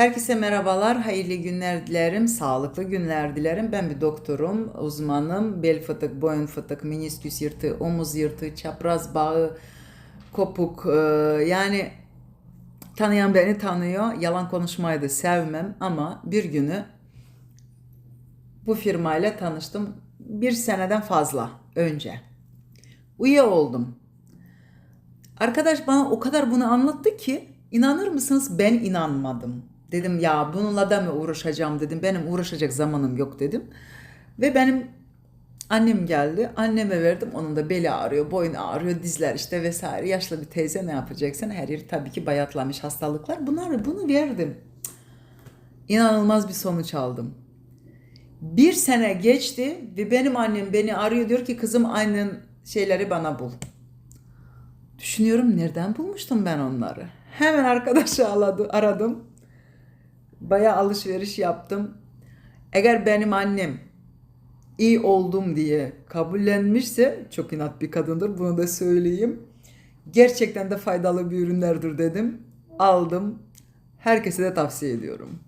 Herkese merhabalar, hayırlı günler dilerim, sağlıklı günler dilerim. Ben bir doktorum, uzmanım. Bel fıtık, boyun fıtık, menisküs yırtığı, omuz yırtığı, çapraz bağı, kopuk. e, Yani tanıyan beni tanıyor. Yalan konuşmayı da sevmem ama bir günü bu firmayla tanıştım. Bir seneden fazla önce. Üye oldum. Arkadaş bana o kadar bunu anlattı ki inanır mısınız ben inanmadım. Dedim ya bununla da mı uğraşacağım dedim. Benim uğraşacak zamanım yok dedim. Ve benim annem geldi. Anneme verdim. Onun da beli ağrıyor, boynu ağrıyor, dizler işte vesaire. Yaşlı bir teyze ne yapacaksın? Her yeri tabii ki bayatlamış hastalıklar. Bunları bunu verdim. İnanılmaz bir sonuç aldım. Bir sene geçti ve benim annem beni arıyor diyor ki kızım aynen şeyleri bana bul. Düşünüyorum nereden bulmuştum ben onları. Hemen arkadaşı aradım. Bayağı alışveriş yaptım. Eğer benim annem iyi oldum diye kabullenmişse çok inat bir kadındır bunu da söyleyeyim. Gerçekten de faydalı bir ürünlerdir dedim. Aldım. Herkese de tavsiye ediyorum.